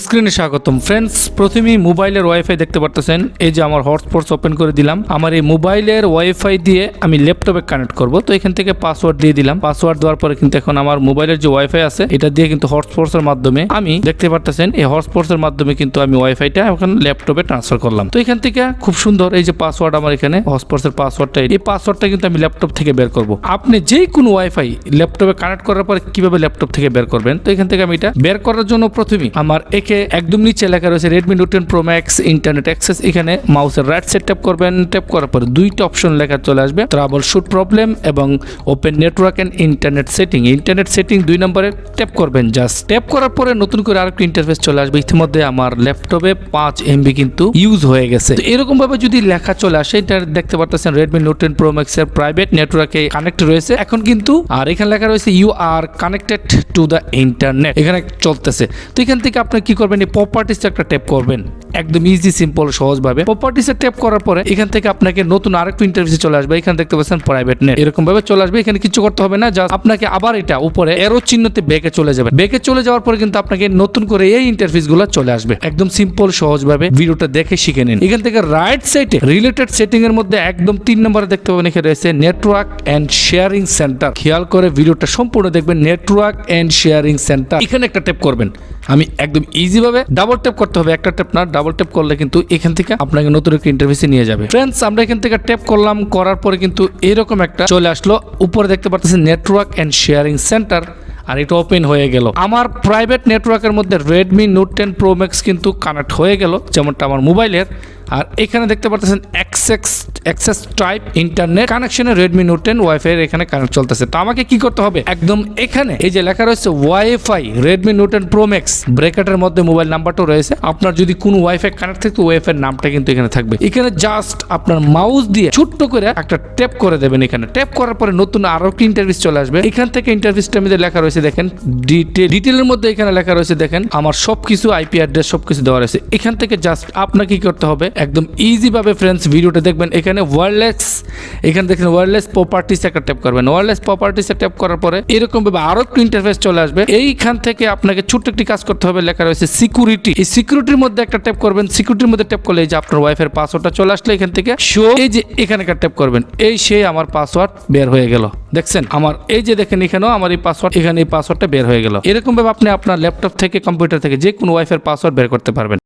স্ক্রিনে স্বাগতম। ফ্রেন্ডস প্রথমেই মোবাইলের ওয়াইফাই দেখতে পারতেছেন। এই যে আমার হটস্পটস ওপেন করে দিলাম। আমার এই মোবাইলের ওয়াইফাই দিয়ে আমি ল্যাপটপে কানেক্ট করব। তো এখান থেকে পাসওয়ার্ড দিয়ে দিলাম। পাসওয়ার্ড দেওয়ার পরে কিন্তু এখন আমার মোবাইলের যে ওয়াইফাই আছে, এটা দিয়ে কিন্তু হটস্পটস এর মাধ্যমে আমি দেখতে পারতেছেন। এই হটস্পটস এর মাধ্যমে কিন্তু আমি ওয়াইফাইটা এখন ল্যাপটপে ট্রান্সফার করলাম। তো এখান থেকে খুব সুন্দর এই যে পাসওয়ার্ড আমার এখানে হটস্পটস এর পাসওয়ার্ডটা এই পাসওয়ার্ডটা কিন্তু আমি ল্যাপটপ থেকে বের করব। আপনি যে কোনো ওয়াইফাই ল্যাপটপে কানেক্ট করার পরে কীভাবে ল্যাপটপ থেকে বের করবেন? তো এখান থেকে আমি এটা বের করার জন্য প্রথমেই আমার একে একদম নিচে লেখা রয়েছে Redmi Note ten Pro Max internet access এখানে মাউসের রাইট সাইড ট্যাপ করবেন। ট্যাপ করার পরে দুইটা অপশন লেখা চলে আসবে ট্রাবল শুট প্রবলেম এবং open network and internet setting internet setting দুই নম্বরে ট্যাপ করবেন। জাস্ট ট্যাপ করার পরে নতুন করে আরেকটা ইন্টারফেস চলে আসবে। ইতিমধ্যে আমার ল্যাপটপে পাঁচ এমবি কিন্তু ইউজ হয়ে গেছে। তো এরকম ভাবে যদি লেখা চলে আসে, এটা দেখতে পারতেছেন Redmi Note ten Pro Max এর প্রাইভেট নেটওয়ার্কে কানেক্ট রয়েছে। এখন কিন্তু আর এখানে লেখা রয়েছে you are connected to the internet এখানে চলতেছে। তো এখান থেকে আপনার কি করবেন? এই প্রপার্টিসটা একটা ট্যাপ করবেন। একদম ইজি সিম্পল সহজভাবে। প্রপার্টিসে ট্যাপ করার পরে এখান থেকে আপনাকে নতুন আরেকটু ইন্টারভিউ চলে আসবে। এখানে দেখতে পাচ্ছেন প্রাইভেট নেট এরকম ভাবে চলে আসবে। এখানে কিছু করতে হবে না জাস্ট আপনাকে আবার এটা উপরে এরো চিহ্নতে বেঁকে চলে যাবে। বেঁকে চলে যাওয়ার পরে কিন্তু আপনাকে নতুন করে এই ইন্টারফেসগুলো চলে আসবে। একদম সিম্পল সহজভাবে ভিডিওটা দেখে শিখে নিন। এখান থেকে রাইট সাইডে রিলেটেড সেটিং এর মধ্যে একদম তিন নম্বরে দেখতে পাবেন এখানে রয়েছে নেটওয়ার্ক এন্ড শেয়ারিং সেন্টার খেয়াল করে ভিডিওটা সম্পূর্ণ দেখবেন। নেটওয়ার্ক এন্ড শেয়ারিং সেন্টার এখানে একটা ট্যাপ করবেন। আমি একদম ইজি ভাবে ডাবল ট্যাপ করতে হবে। একটা ট্যাপ না ডাবল ট্যাপ করলে কিন্তু এখান থেকে আপনাকে নতুন একটা ইন্টারভিউসে নিয়ে যাবে। ফ্রেন্ডস আমরা এখান থেকে ট্যাপ করলাম, করার পরে কিন্তু এরকম একটা চলে আসলো। উপরে দেখতে পাচ্ছেন নেটওয়ার্ক অ্যান্ড শেয়ারিং সেন্টার আর এটা ওপেন হয়ে গেল। আমার প্রাইভেট নেটওয়ার্কের মধ্যে Redmi Note ten Pro Max কিন্তু কানেক্ট হয়ে গেল, যেমনটা আমার মোবাইলের আর এখানে দেখতে পাচ্ছেন এক্সেস এক্সেস টাইপ ইন্টারনেট কানেকশনে রেডমি নোট টেন ওয়াইফাই এখানে কানেক্ট চলতেছে। তো আমাকে কি করতে হবে? একদম এখানে এই যে লেখা রয়েছে WiFi Redmi Note ten Pro Max ব্রেকেটের মধ্যে মোবাইল নাম্বারটাও রয়েছে। আপনার যদি কোনো ওয়াইফাই কানেক্ট থাকে ওয়াইফাই নামটা কিন্তু এখানে থাকবে। এখানে জাস্ট আপনার মাউস দিয়ে ছোট্ট করে একটা ট্যাপ করে দেবেন এখানে। ট্যাপ করার পরে নতুন আরও একটি ইন্টারভিউ চলে আসবে। এখান থেকে ইন্টারভিউসটার মধ্যে লেখা রয়েছে, দেখেন ডিটেল ডিটেলের মধ্যে এখানে লেখা রয়েছে, দেখেন, আমার সবকিছু আইপি অ্যাড্রেস সবকিছু দেওয়া রয়েছে। এখান থেকে জাস্ট আপনাকে কি করতে হবে? একদম ইজিভাবে ফ্রেন্ডস ভিডিওটা দেখবেন। এখানে ওয়্যারলেস এখানে দেখেন ওয়্যারলেস প্রপার্টিস একটা ট্যাপ করবেন। ওয়্যারলেস প্রপার্টিস ট্যাপ করার পরে এরকম ভাবে আরও একটু ইন্টারফেস চলে আসবে। এইখান থেকে আপনাকে ছোট্ট একটি কাজ করতে হবে, লেখা রয়েছে সিকিউরিটি এই সিকিউরিটির মধ্যে একটা ট্যাপ করবেন। সিকিউরিটির মধ্যে ট্যাপ করলে এই যে আপনার ওয়াইফের পাসওয়ার্ডটা চলে আসলে এখান থেকে। শো এই যে এখানে একটা ট্যাপ করবেন। এই সে আমার পাসওয়ার্ড বের হয়ে গেল। দেখছেন? আমার এই যে দেখেন এখানেও আমার এই পাসওয়ার্ড এখানে এই পাসওয়ার্ডটা বের হয়ে গেল। এরকম ভাবে আপনি আপনার ল্যাপটপ থেকে কম্পিউটার থেকে যে কোনো ওয়াইফের পাসওয়ার্ড বের করতে পারবেন।